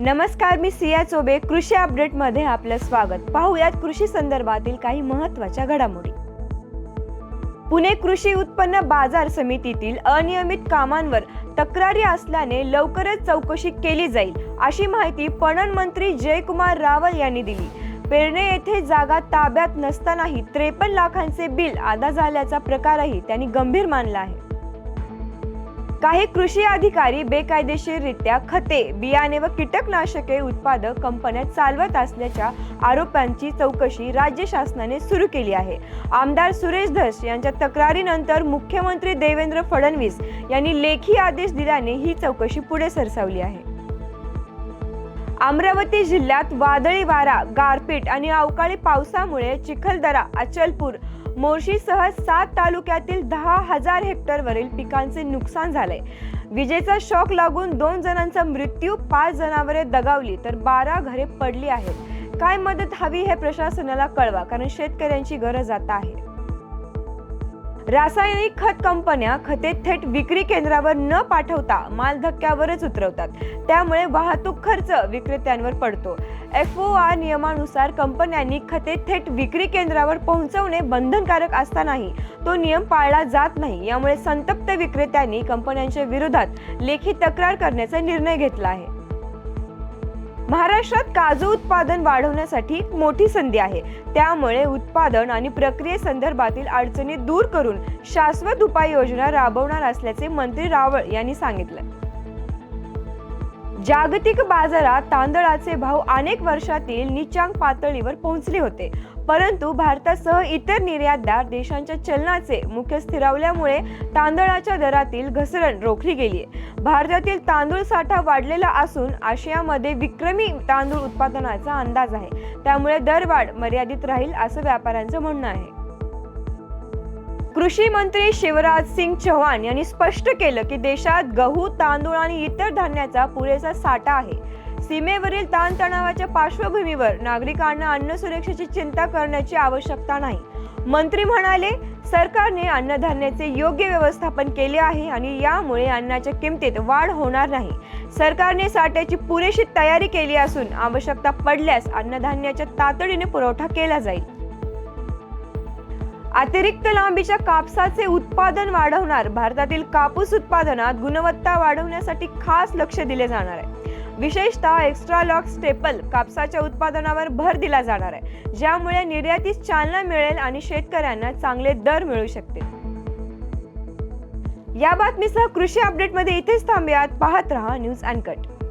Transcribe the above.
नमस्कार मी सिया चोबे. कृषी अपडेटमध्ये आपलं स्वागत. पाहूयात कृषी संदर्भातील काही महत्त्वाच्या घडामोडी. पुणे कृषी उत्पन्न बाजार समितीतील अनियमित कामांवर तक्रारी असल्याने लवकरच चौकशी केली जाईल अशी माहिती पणन मंत्री जयकुमार रावल यांनी दिली. पेरणे येथे जागा ताब्यात नसतानाही त्रेपन्न लाखांचे बिल अदा झाल्याचा प्रकारही त्यांनी गंभीर मानला आहे. काही कृषी अधिकारी बेकायदेशीररित्या खते बियाणे व कीटकनाशके उत्पादक कंपन्या चालवत असल्याच्या आरोपांची चौकशी राज्य शासनाने सुरू केली आहे. आमदार सुरेश धस यांच्या तक्रारीनंतर मुख्यमंत्री देवेंद्र फडणवीस यांनी लेखी आदेश दिल्याने ही चौकशी पुढे सरसावली आहे. अमरावती जिल्ह्यात वादळी वारा गारपीट आणि अवकाळी पावसामुळे चिखलदरा अचलपूर मोर्शीसह सात तालुक्यातील दहा हजार हेक्टरवरील पिकांचे नुकसान झाले. विजेचा शॉक लागून दोन जणांचा मृत्यू पाच जनावरे दगावली तर बारा घरे पडली आहेत. काय मदत हवी हे प्रशासनाला कळवा कारण शेतकऱ्यांची गरज आता आहे. रासायनिक खत कंपन्या खते थेट विक्री केंद्रावर न पाठवता माल धक्क्यावरच उतरवतात. त्यामुळे वाहतूक खर्च विक्रेत्यांवर पडतो. एफ ओ आर नियमानुसार कंपन्यांनी खते थेट विक्री केंद्रावर पोहोचवणे बंधनकारक असतानाही तो नियम पाळला जात नाही. यामुळे संतप्त विक्रेत्यांनी कंपन्यांच्या विरोधात लेखी तक्रार करण्याचा निर्णय घेतला आहे. महाराष्ट्रात काजू उत्पादन वाढवण्यासाठी एक मोठी संधी आहे. त्यामुळे उत्पादन आणि प्रक्रियेसंदर्भातील अडचणी दूर करून शाश्वत उपाययोजना राबवणार असल्याचे मंत्री रावळ यांनी सांगितलं. जागतिक बाजारात तांदळाचे भाव अनेक वर्षातील निचांक पातळीवर पोहोचले होते. परंतु भारतासह इतर निर्यातदार देशांच्या चलनाचे मुख्य स्थिरावल्यामुळे तांदळाच्या दरातील घसरण रोखली गेली आहे. भारतातील तांदूळ साठा वाढलेला असून आशियामध्ये विक्रमी तांदूळ उत्पादनाचा अंदाज आहे. त्यामुळे दरवाढ मर्यादित राहील असं व्यापाऱ्यांचं म्हणणं आहे. कृषी मंत्री शिवराज सिंग चौहान यांनी स्पष्ट केलं की देशात गहू तांदूळ आणि इतर धान्याचा पुरेसा साठा आहे. सीमेवरील ताणतणावाच्या पार्श्वभूमीवर नागरिकांना अन्न सुरक्षेची चिंता करण्याची आवश्यकता नाही. मंत्री म्हणाले सरकारने अन्नधान्याचे योग्य व्यवस्थापन केले आहे आणि यामुळे अन्नाच्या किमतीत वाढ होणार नाही. सरकारने साठ्याची पुरेशी तयारी केली असून आवश्यकता पडल्यास अन्नधान्याच्या तातडीने पुरवठा केला जाईल. अतिरिक्त लांबीच्या कापसाचे उत्पादन वाढवणार भारतातील कापूस उत्पादनात गुणवत्ता वाढवण्यासाठी खास लक्ष दिले जाणार आहे. विशेषतः एक्स्ट्रा लॉक स्टेपल कापसाच्या उत्पादनावर भर दिला जाणार आहे. ज्यामुळे निर्यातीस चालना मिळेल आणि शेतकऱ्यांना चांगले दर मिळू शकतील. या बातमीसह कृषी अपडेटमध्ये इथेच थांबूयात. पाहत रहा न्यूज अनकट